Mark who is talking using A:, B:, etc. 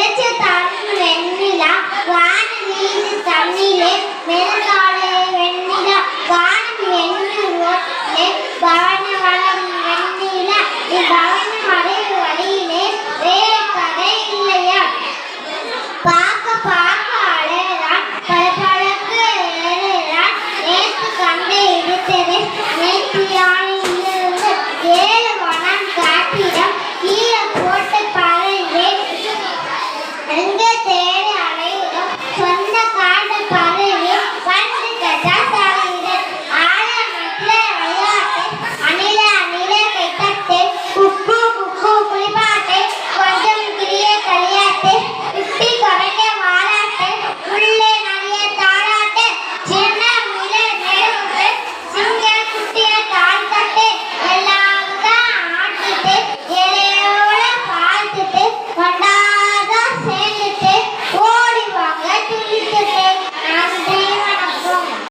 A: വെളിച്ച തന്നില്ല വാന നീതി തന്നിലെ മെരുക